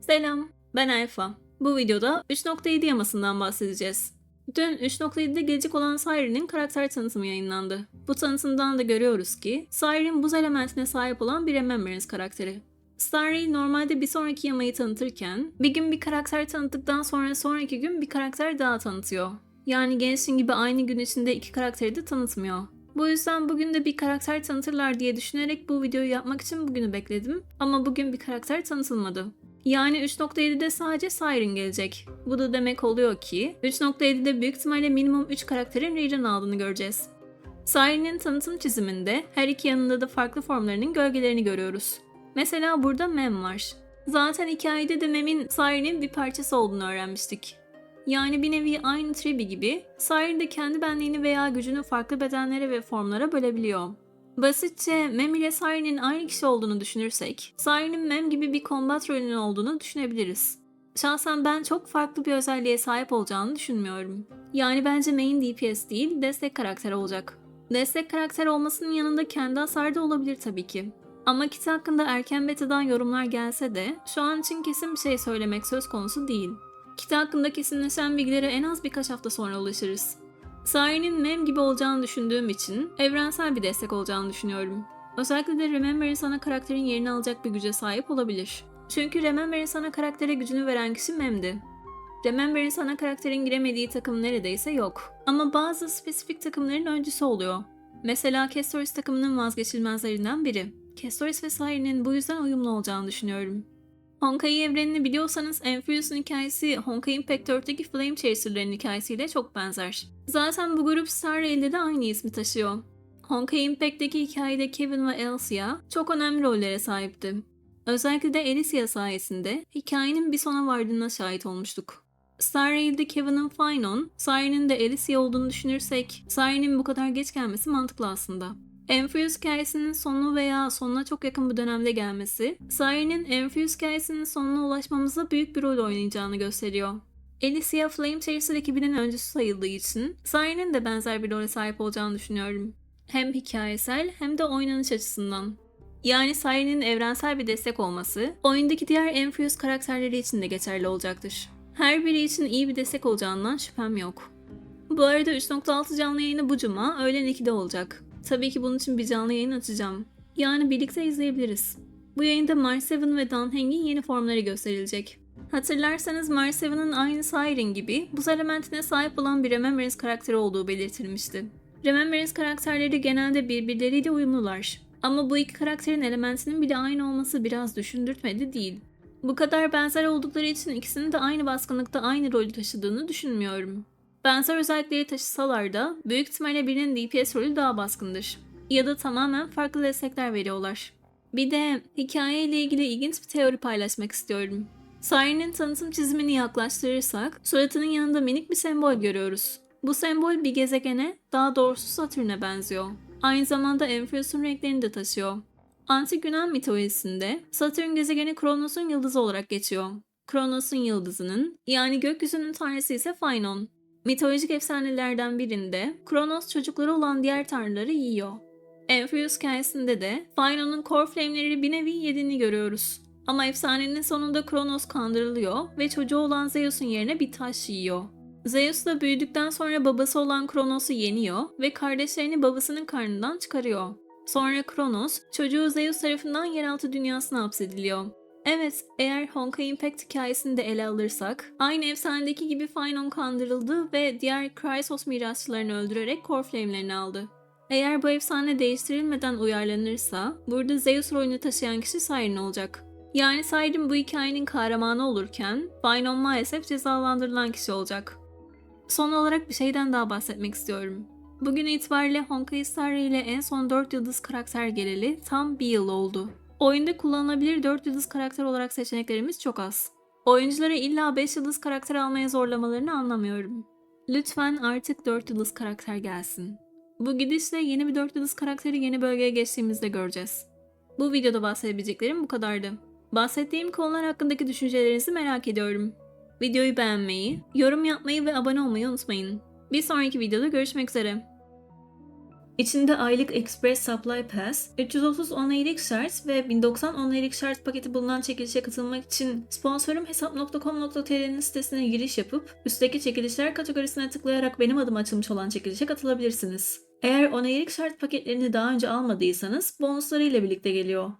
Selam, ben Elfa. Bu videoda 3.7 yamasından bahsedeceğiz. Dün 3.7'de gelecek olan Siren'in karakter tanıtımı yayınlandı. Bu tanıtımdan da görüyoruz ki Siren buz elementine sahip olan bir Remembrance karakteri. Starry normalde bir sonraki yamayı tanıtırken bir gün bir karakter tanıttıktan sonra sonraki gün bir karakter daha tanıtıyor. Yani Genshin gibi aynı gün içinde iki karakteri de tanıtmıyor. Bu yüzden bugün de bir karakter tanıtırlar diye düşünerek bu videoyu yapmak için bugünü bekledim. Ama bugün bir karakter tanıtılmadı. Yani 3.7'de sadece Siren gelecek. Bu da demek oluyor ki 3.7'de büyük ihtimalle minimum 3 karakterin region aldığını göreceğiz. Siren'in tanıtım çiziminde her iki yanında da farklı formlarının gölgelerini görüyoruz. Mesela burada Mem var. Zaten hikayede de Mem'in Siren'in bir parçası olduğunu öğrenmiştik. Yani bir nevi aynı Tribi gibi Siren de kendi benliğini veya gücünü farklı bedenlere ve formlara bölebiliyor. Basitçe Mem ile Siren'in aynı kişi olduğunu düşünürsek, Siren'in Mem gibi bir combat rolünün olduğunu düşünebiliriz. Şahsen ben çok farklı bir özelliğe sahip olacağını düşünmüyorum. Yani bence main DPS değil, destek karakter olacak. Destek karakter olmasının yanında kendi hasarı da olabilir tabii ki. Ama kit hakkında erken betadan yorumlar gelse de şu an için kesin bir şey söylemek söz konusu değil. Kit hakkında kesinleşen bilgilere en az birkaç hafta sonra ulaşırız. Sahi'nin Mem gibi olacağını düşündüğüm için evrensel bir destek olacağını düşünüyorum. Özellikle de Remember'in ana karakterin yerini alacak bir güce sahip olabilir. Çünkü Remember'in ana karaktere gücünü veren kişi Mem'di. Remember'in ana karakterin giremediği takım neredeyse yok. Ama bazı spesifik takımların öncüsü oluyor. Mesela Kestoris takımının vazgeçilmezlerinden biri. Kestoris ve Sahi'nin bu yüzden uyumlu olacağını düşünüyorum. Honkai evrenini biliyorsanız Enfurious'un hikayesi Honkai Impact 4'teki Flame Chaser'ların hikayesiyle çok benzer. Zaten bu grup Star Rail'de de aynı ismi taşıyor. Honkai Impact'teki hikayede Kevin ve Elsia çok önemli rollere sahipti. Özellikle de Alicia sayesinde hikayenin bir sona vardığına şahit olmuştuk. Star Rail'de Kevin'in Finon, Siren'in de Alicia olduğunu düşünürsek Siren'in bu kadar geç gelmesi mantıklı aslında. Enfuse hikayesinin sonu veya sonuna çok yakın bir dönemde gelmesi, Siren'in Enfuse hikayesinin sonuna ulaşmamıza büyük bir rol oynayacağını gösteriyor. Alicia Flame Chaser ekibinin öncüsü sayıldığı için Siren'in de benzer bir role sahip olacağını düşünüyorum. Hem hikayesel hem de oynanış açısından. Yani Siren'in evrensel bir destek olması, oyundaki diğer Enfuse karakterleri için de geçerli olacaktır. Her biri için iyi bir destek olacağından şüphem yok. Bu arada 3.6 canlı yayını bu cuma öğlen 2'de olacak. Tabii ki bunun için bir canlı yayın açacağım. Yani birlikte izleyebiliriz. Bu yayında Mars 7 ve Dunhang'in yeni formları gösterilecek. Hatırlarsanız Mars 7'ın aynı Siren gibi buz elementine sahip olan bir Remembrance karakteri olduğu belirtilmişti. Remembrance karakterleri genelde birbirleriyle uyumlular. Ama bu iki karakterin elementinin bile aynı olması biraz düşündürtmedi değil. Bu kadar benzer oldukları için ikisinin de aynı baskınlıkta aynı rolü taşıdığını düşünmüyorum. Benzer özellikleri taşısalar da büyük ihtimalle birinin DPS rolü daha baskındır. Ya da tamamen farklı destekler veriyorlar. Bir de hikaye ile ilgili ilginç bir teori paylaşmak istiyorum. Siren'in tanıtım çizimini yaklaştırırsak suratının yanında minik bir sembol görüyoruz. Bu sembol bir gezegene, daha doğrusu Satürn'e benziyor. Aynı zamanda Enfrios'un renklerini de taşıyor. Antik Yunan mitolojisinde Satürn gezegeni Kronos'un yıldızı olarak geçiyor. Kronos'un yıldızının yani gökyüzünün tanrısı ise Phaenon. Mitolojik efsanelerden birinde Kronos çocukları olan diğer tanrıları yiyor. Enfrios hikayesinde de Phaenon'un core flame'leri bir nevi yediğini görüyoruz. Ama efsanenin sonunda Kronos kandırılıyor ve çocuğu olan Zeus'un yerine bir taş yiyor. Zeus da büyüdükten sonra babası olan Kronos'u yeniyor ve kardeşlerini babasının karnından çıkarıyor. Sonra Kronos, çocuğu Zeus tarafından yeraltı dünyasına hapsediliyor. Evet, eğer Honkai Impact hikayesini de ele alırsak, aynı efsanedeki gibi Phaenon kandırıldı ve diğer Chrysos mirasçılarını öldürerek Core Flame'lerini aldı. Eğer bu efsane değiştirilmeden uyarlanırsa, burada Zeus rolünü taşıyan kişi Siren olacak. Yani Siren bu hikayenin kahramanı olurken, Phaenon maalesef cezalandırılan kişi olacak. Son olarak bir şeyden daha bahsetmek istiyorum. Bugün itibariyle Honkai Star ile en son 4 yıldız karakter geleli tam bir yıl oldu. Oyunda kullanılabilir 4 yıldız karakter olarak seçeneklerimiz çok az. Oyuncuları illa 5 yıldız karakter almaya zorlamalarını anlamıyorum. Lütfen artık 4 yıldız karakter gelsin. Bu gidişle yeni bir 4 yıldız karakteri yeni bölgeye geçtiğimizde göreceğiz. Bu videoda bahsedebileceklerim bu kadardı. Bahsettiğim konular hakkındaki düşüncelerinizi merak ediyorum. Videoyu beğenmeyi, yorum yapmayı ve abone olmayı unutmayın. Bir sonraki videoda görüşmek üzere. İçinde aylık Express Supply Pass, 330 onaylık şart ve 1090 onaylık şart paketi bulunan çekilişe katılmak için sponsorum hesap.com.tr'nin sitesine giriş yapıp üstteki çekilişler kategorisine tıklayarak benim adım açılmış olan çekilişe katılabilirsiniz. Eğer onaylık şart paketlerini daha önce almadıysanız bonusları ile birlikte geliyor.